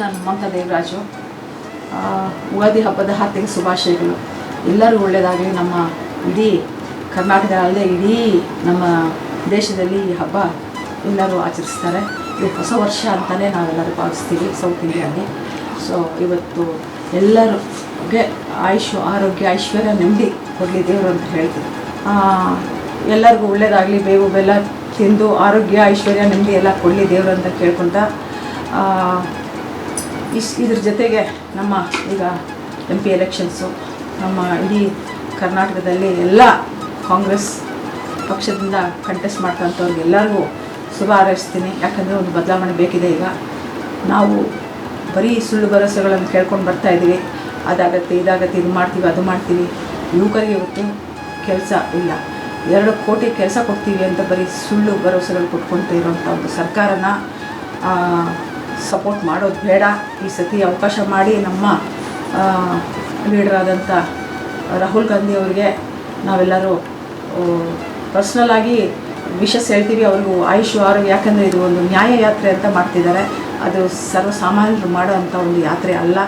ನಾನು ಮಮತಾ ದೇವರಾಜು ಯುಗಾದಿ ಹಬ್ಬದ ಹಾರ್ದಿಕ ಶುಭಾಶಯಗಳು. ಎಲ್ಲರೂ ಒಳ್ಳೆಯದಾಗಲಿ ನಮ್ಮ ಇಡೀ ಕರ್ನಾಟಕ ಅಲ್ಲದೆ ಇಡೀ ನಮ್ಮ ದೇಶದಲ್ಲಿ ಈ ಹಬ್ಬ ಎಲ್ಲರೂ ಆಚರಿಸ್ತಾರೆ. ಇದು ಹೊಸ ವರ್ಷ ಅಂತಲೇ ನಾವೆಲ್ಲರೂ ಭಾವಿಸ್ತೀವಿ ಸೌತ್ ಇಂಡಿಯಾಗೆ ಸೊ ಇವತ್ತು ಎಲ್ಲರಿಗೆ ಆಯುಷ್ ಆರೋಗ್ಯ, ಐಶ್ವರ್ಯ, ನೆಮ್ಮದಿ ಕೊಡಲಿ ದೇವರು ಅಂತ ಹೇಳ್ತೀವಿ ಎಲ್ಲರಿಗೂ ಒಳ್ಳೆಯದಾಗಲಿ ಬೇವು ಬೆಲ್ಲ ತಿಂದು ಆರೋಗ್ಯ, ಐಶ್ವರ್ಯ, ನೆಮ್ಮದಿ ಎಲ್ಲ ಕೊಡಲಿ ದೇವರು ಅಂತ ಕೇಳ್ಕೊಳ್ತಾ ಇಸ್ ಇದ್ರ ಜೊತೆಗೆ ನಮ್ಮ ಈಗ ಎಂ ಪಿ ಎಲೆಕ್ಷನ್ಸು ನಮ್ಮ ಇಡೀ ಕರ್ನಾಟಕದಲ್ಲಿ ಎಲ್ಲ ಕಾಂಗ್ರೆಸ್ ಪಕ್ಷದಿಂದ ಕಂಟೆಸ್ಟ್ ಮಾಡ್ತಂಥವ್ರಿಗೆ ಎಲ್ಲರಿಗೂ ಶುಭ ಹಾರೈಸ್ತೀನಿ. ಯಾಕಂದರೆ ಒಂದು ಬದಲಾವಣೆ ಬೇಕಿದೆ ಈಗ. ನಾವು ಬರೀ ಸುಳ್ಳು ಭರವಸೆಗಳನ್ನು ಕೇಳ್ಕೊಂಡು ಬರ್ತಾ ಇದ್ದೀವಿ. ಅದಾಗತ್ತೆ, ಇದಾಗತ್ತೆ, ಇದು ಮಾಡ್ತೀವಿ, ಅದು ಮಾಡ್ತೀವಿ. ಯುವಕರಿಗೆ ಇವತ್ತು ಕೆಲಸ ಇಲ್ಲ. ಎರಡು ಕೋಟಿ ಕೆಲಸ ಕೊಡ್ತೀವಿ ಅಂತ ಬರೀ ಸುಳ್ಳು ಭರವಸೆಗಳು ಕೊಟ್ಕೊಳ್ತಾ ಇರೋಂಥ ಒಂದು ಸರ್ಕಾರನ ಸಪೋರ್ಟ್ ಮಾಡೋದು ಬೇಡ. ಈ ಸತಿ ಅವಕಾಶ ಮಾಡಿ ನಮ್ಮ ಲೀಡರ್ ಆದಂಥ ರಾಹುಲ್ ಗಾಂಧಿ ಅವರಿಗೆ ನಾವೆಲ್ಲರೂ ಪರ್ಸ್ನಲ್ ಆಗಿ ವಿಶಸ್ ಹೇಳ್ತೀವಿ. ಅವ್ರಿಗೂ ಆಯುಷ್, ಆರೋಗ್ಯ, ಯಾಕಂದರೆ ಇದು ಒಂದು ನ್ಯಾಯ ಯಾತ್ರೆ ಅಂತ ಮಾಡ್ತಿದ್ದಾರೆ. ಅದು ಸರ್ವಸಾಮಾನ್ಯರು ಮಾಡೋ ಅಂಥ ಒಂದು ಯಾತ್ರೆ ಅಲ್ಲ.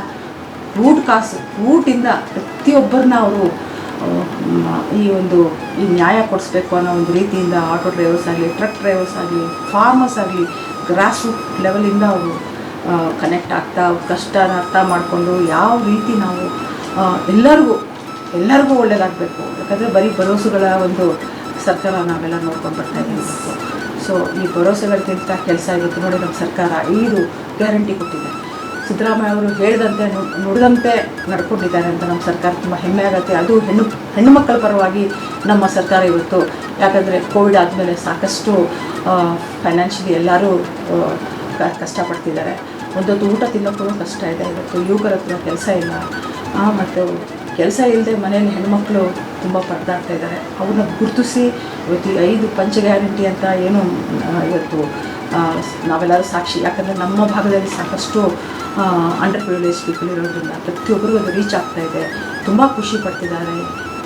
ರೂಟ್ ಕಾಸು ರೂಟಿಂದ ಪ್ರತಿಯೊಬ್ಬರನ್ನ ಅವರು ಈ ಒಂದು, ಈ ನ್ಯಾಯ ಕೊಡಿಸ್ಬೇಕು ಅನ್ನೋ ಒಂದು ರೀತಿಯಿಂದ ಆಟೋ ಡ್ರೈವರ್ಸ್ ಆಗಲಿ, ಟ್ರಕ್ ಡ್ರೈವರ್ಸ್ ಆಗಲಿ ಫಾರ್ಮರ್ಸ್ ಆಗಲಿ ಗ್ರಾಸ್ ರೂಟ್ ಲೆವೆಲಿಂದ ಅವರು ಕನೆಕ್ಟ್ ಆಗ್ತಾ, ಅವ್ರ ಕಷ್ಟನ ಅರ್ಥ ಮಾಡಿಕೊಂಡು ಯಾವ ರೀತಿ ನಾವು ಎಲ್ಲರಿಗೂ ಎಲ್ಲರಿಗೂ ಒಳ್ಳೆಯದಾಗಬೇಕು ಯಾಕಂದರೆ ಬರೀ ಭರೋಸೆಗಳ ಒಂದು ಸರ್ಕಾರ ನಾವೆಲ್ಲ ನೋಡ್ಕೊಂಡು ಬರ್ತಾ ಇದ್ದೀವಿ ಸೊ ಈ ಭರವಸೆಗಳಿಗಿಂತ ಕೆಲಸ ಇವತ್ತು ನೋಡಿ ನಮ್ಮ ಸರ್ಕಾರ ಐದು ಗ್ಯಾರಂಟಿ ಕೊಟ್ಟಿದೆ. ಸಿದ್ದರಾಮಯ್ಯ ಅವರು ಹೇಳಿದಂತೆ ನುಡಿದಂತೆ ನಡ್ಕೊಂಡಿದ್ದಾರೆ ಅಂತ ನಮ್ಮ ಸರ್ಕಾರ ತುಂಬ ಹೆಮ್ಮೆ ಆಗುತ್ತೆ. ಅದು ಹೆಣ್ಣು ಹೆಣ್ಣು ಮಕ್ಕಳ ಪರವಾಗಿ ನಮ್ಮ ಸರ್ಕಾರ ಇವತ್ತು ಯಾಕಂದರೆ ಕೋವಿಡ್ ಆದಮೇಲೆ ಸಾಕಷ್ಟು ಫೈನಾನ್ಷಿಯಲಿ ಎಲ್ಲರೂ ಕಷ್ಟಪಡ್ತಿದ್ದಾರೆ. ಒಂದೊತ್ತು ಊಟ ತಿನ್ನೋಕ್ಕೂ ಕಷ್ಟ ಇದೆ. ಇವತ್ತು ಯುವಕರ ಹತ್ರ ಕೆಲಸ ಇಲ್ಲ. ಮತ್ತು ಕೆಲಸ ಇಲ್ಲದೆ ಮನೆಯಲ್ಲಿ ಹೆಣ್ಮಕ್ಳು ತುಂಬ ಪರದಾಡ್ತಾ ಇದ್ದಾರೆ. ಅವ್ರನ್ನ ಗುರುತಿಸಿ ಇವತ್ತು ಐದು ಪಂಚ ಗ್ಯಾರಂಟಿ ಅಂತ ಏನು ಇವತ್ತು ನಾವೆಲ್ಲರೂ ಸಾಕ್ಷಿ. ಯಾಕಂದರೆ ನಮ್ಮ ಭಾಗದಲ್ಲಿ ಸಾಕಷ್ಟು ಅಂಡರ್ ಪ್ರಿವಿಲೇಜ್ ಪೀಪಲ್ ಇರೋದ್ರಿಂದ ಪ್ರತಿಯೊಬ್ಬರಿಗೂ ಅದು ರೀಚ್ ಆಗ್ತಾ ಇದೆ. ತುಂಬ ಖುಷಿ ಪಡ್ತಿದ್ದಾರೆ.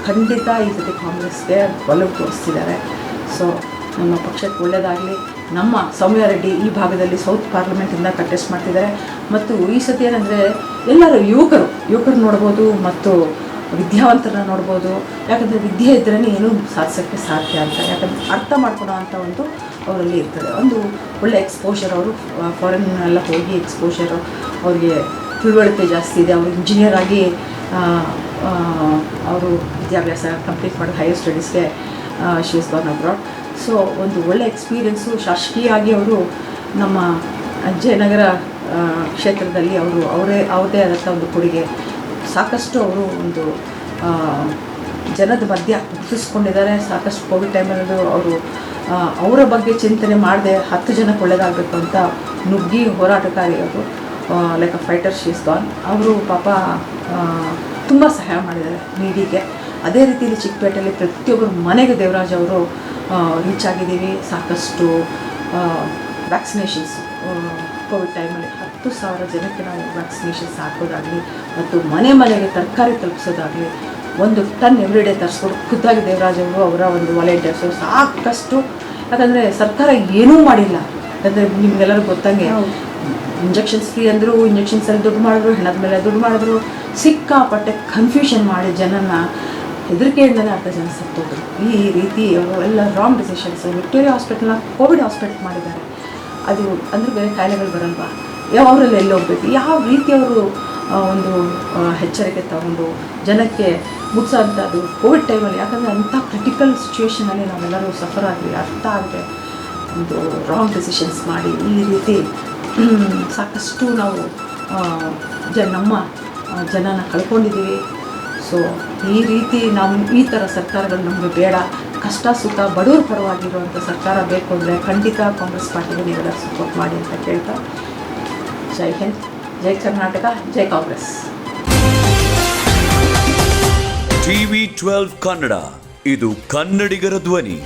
ಖಂಡಿತ ಈ ಸತಿ ಕಾಂಗ್ರೆಸ್ಗೆ ಒಲವು ತೋರಿಸ್ತಿದ್ದಾರೆ. ಸೊ ನಮ್ಮ ಪಕ್ಷಕ್ಕೆ ಒಳ್ಳೆಯದಾಗಲಿ ನಮ್ಮ ಸೌಮ್ಯ ರೆಡ್ಡಿ ಈ ಭಾಗದಲ್ಲಿ ಸೌತ್ ಪಾರ್ಲಿಮೆಂಟಿಂದ ಕಂಟೆಸ್ಟ್ ಮಾಡ್ತಿದ್ದಾರೆ. ಮತ್ತು ಈ ಸತಿ ಏನಂದರೆ ಎಲ್ಲರೂ ಯುವಕರು ಯುವಕರು ನೋಡ್ಬೋದು ಮತ್ತು ವಿದ್ಯಾವಂತರನ್ನ ನೋಡ್ಬೋದು. ಯಾಕಂದರೆ ವಿದ್ಯೆ ಇದ್ರೇ ಏನೂ ಸಾಧಿಸೋಕ್ಕೆ ಸಾಧ್ಯ ಅಂತ, ಯಾಕಂದರೆ ಅರ್ಥ ಮಾಡ್ಕೊಳೋ ಅಂಥ ಒಂದು ಅವರಲ್ಲಿ ಇರ್ತದೆ. ಒಂದು ಒಳ್ಳೆ ಎಕ್ಸ್ಪೋಷರ್ ಅವರು ಫಾರಿನ್ನೆಲ್ಲ ಹೋಗಿ ಎಕ್ಸ್ಪೋಷರ್ ಅವ್ರಿಗೆ ತಿಳುವಳಿಕೆ ಜಾಸ್ತಿ ಇದೆ. ಅವರು ಇಂಜಿನಿಯರ್ ಆಗಿ ಅವರು ವಿದ್ಯಾಭ್ಯಾಸ ಕಂಪ್ಲೀಟ್ ಮಾಡಿ ಹೈಯರ್ ಸ್ಟಡೀಸ್ಗೆ ಶೀಸ್ ಬರ್ನ್ ಅಬ್ರಾಡ್ ಸೊ ಒಂದು ಒಳ್ಳೆ ಎಕ್ಸ್ಪೀರಿಯೆನ್ಸು ಶಾಸಕೀಯಾಗಿ ಅವರು ನಮ್ಮ ಅಜ್ಜಯನಗರ ಕ್ಷೇತ್ರದಲ್ಲಿ ಅವರು, ಅವರೇ, ಅವರದೇ ಆದಂಥ ಒಂದು ಕೊಡುಗೆ. ಸಾಕಷ್ಟು ಅವರು ಒಂದು ಜನದ ಮಧ್ಯ ಗುರುತಿಸ್ಕೊಂಡಿದ್ದಾರೆ. ಸಾಕಷ್ಟು ಕೋವಿಡ್ ಟೈಮಲ್ಲಿ ಅವರು ಅವರ ಬಗ್ಗೆ ಚಿಂತನೆ ಮಾಡದೆ ಹತ್ತು ಜನಕ್ಕೆ ಒಳ್ಳೆಯದಾಗಬೇಕು ಅಂತ ನುಗ್ಗಿ ಹೋರಾಟಕಾರಿ ಅವರು like a fighter she's gone ಅವರು ಪಾಪ ತುಂಬ ಸಹಾಯ ಮಾಡಿದ್ದಾರೆ ನೀಡಿಗೆ. ಅದೇ ರೀತಿಯಲ್ಲಿ ಚಿಕ್ಕಪೇಟೆಯಲ್ಲಿ ಪ್ರತಿಯೊಬ್ಬರು ಮನೆಗೆ ದೇವರಾಜ್ ಅವರು ರೀಚ್ ಆಗಿದ್ದೀವಿ. ಸಾಕಷ್ಟು ವ್ಯಾಕ್ಸಿನೇಷನ್ಸ್ ಕೋವಿಡ್ ಟೈಮಲ್ಲಿ ಹತ್ತು ಸಾವಿರ ಜನಕ್ಕೆ ನಾವು ವ್ಯಾಕ್ಸಿನೇಷನ್ಸ್ ಹಾಕೋದಾಗಲಿ ಮತ್ತು ಮನೆ ಮನೆಗೆ ತರಕಾರಿ ತಲುಪಿಸೋದಾಗಲಿ, ಒಂದು ಟನ್ ಎವ್ರಿ ಡೇ ತರಿಸ್ಕೊಂಡು. ಖುದ್ದಾಗಿ ದೇವರಾಜವರು ಅವರ ಒಂದು ವಾಲಂಟಿಯರ್ಸು ಸಾಕಷ್ಟು, ಯಾಕಂದರೆ ಸರ್ಕಾರ ಏನೂ ಮಾಡಿಲ್ಲ. ಯಾಕಂದರೆ ನಿಮಗೆಲ್ಲರೂ ಗೊತ್ತಂಗೆ ಇಂಜೆಕ್ಷನ್ಸ್ ಫ್ರೀ ಅಂದರು ಇಂಜೆಕ್ಷನ್ಸಲ್ಲಿ ದುಡ್ಡು ಮಾಡಿದ್ರು, ಹೆಣದ ಮೇಲೆ ದುಡ್ಡು ಮಾಡಿದ್ರು. ಸಿಕ್ಕಾಪಟ್ಟೆ ಕನ್ಫ್ಯೂಷನ್ ಮಾಡಿ ಜನನ ಹೆದರಿಕೆಯಿಂದಲೇ ಅರ್ಧ ಜನ ಸತ್ತೋದ್ರು. ಈ ರೀತಿ ಎಲ್ಲ ರಾಂಗ್ ಡಿಸಿಷನ್ಸ್ ವಿಕ್ಟೋರಿಯಾ ಹಾಸ್ಪಿಟಲ್ನ ಕೋವಿಡ್ ಹಾಸ್ಪಿಟಲ್ ಮಾಡಿದ್ದಾರೆ. ಅದು ಅಂದರೆ ಬೇರೆ ಕಾಯಿಲೆಗಳು ಬರಲ್ವಾ? ಅವರಲ್ಲಿ ಎಲ್ಲಿ ಹೋಗ್ಬೇಕು? ಯಾವ ರೀತಿ ಅವರು ಒಂದು ಎಚ್ಚರಿಕೆ ತಗೊಂಡು ಜನಕ್ಕೆ ಅದು ಕೋವಿಡ್ ಟೈಮಲ್ಲಿ ಯಾಕಂದರೆ ಅಂಥ ಕ್ರಿಟಿಕಲ್ ಸಿಚುವೇಷನಲ್ಲಿ ನಾವೆಲ್ಲರೂ ಸಫರ್ ಆಗಲಿ ಅರ್ಥ ಆಗದೆ ಒಂದು ರಾಂಗ್ ಡಿಸಿಷನ್ಸ್ ಮಾಡಿ ಈ ರೀತಿ ಸಾಕಷ್ಟು ನಾವು ಜ, ನಮ್ಮ ಜನನ ಕಳ್ಕೊಂಡಿದ್ದೀವಿ. ಸೊ ಈ ರೀತಿ ನಮ್ಮ ಈ ಥರ ಸರ್ಕಾರಗಳು ನಮಗೆ ಬೇಡ. ಕಷ್ಟ ಸುಖ ಬಡವ್ರ ಪರವಾಗಿರುವಂಥ ಸರ್ಕಾರ ಬೇಕು ಅಂದರೆ ಖಂಡಿತ ಕಾಂಗ್ರೆಸ್ ಪಾರ್ಟಿಗೆ ನೀವೆಲ್ಲ ಸಪೋರ್ಟ್ ಮಾಡಿ ಅಂತ ಕೇಳ್ತಾ ಜೈ ಹಿಂದ್, ಜೈ ಕರ್ನಾಟಕ, ಜೈ ಕಾಂಗ್ರೆಸ್. ಟಿವಿ ಟ್ವೆಲ್ವ್ ಕನ್ನಡ, ಇದು ಕನ್ನಡಿಗರ ಧ್ವನಿ.